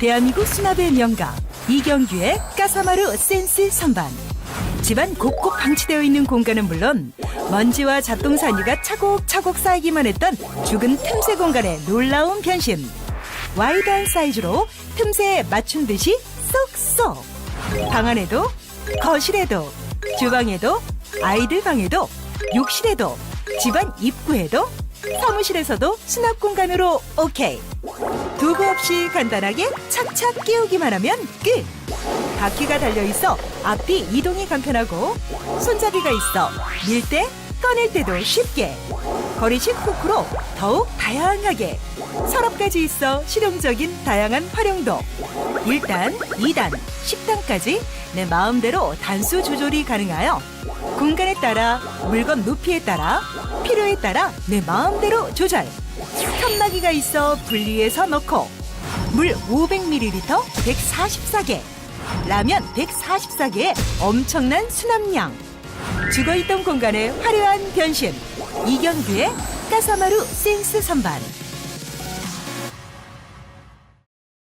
대한민국 수납의 명가 이경규의 까사마루 센스 선반. 집안 곳곳 방치되어 있는 공간은 물론 먼지와 잡동 사니가 차곡차곡 쌓이기만 했던 죽은 틈새 공간의 놀라운 변신. 와이드한 사이즈로 틈새에 맞춘 듯이 쏙쏙. 방 안에도 거실에도 주방에도 아이들 방에도 욕실에도 집안 입구에도 사무실에서도 수납 공간으로 오케이. 두고 없이 간단하게 착착 끼우기만 하면 끝. 바퀴가 달려 있어 앞뒤 이동이 간편하고 손잡이가 있어 밀 때 꺼낼 때도 쉽게 거리식 후크로 더욱 다양하게 서랍까지 있어 실용적인 다양한 활용도 1단, 2단, 10단까지 내 마음대로 단수 조절이 가능하여 공간에 따라 물건 높이에 따라 필요에 따라 내 마음대로 조절. 칸막이가 있어 분리해서 넣고 물 500ml 144개 라면 144개의 엄청난 수납량. 죽어있던 공간의 화려한 변신. 이경규의 까사마루 센스 선반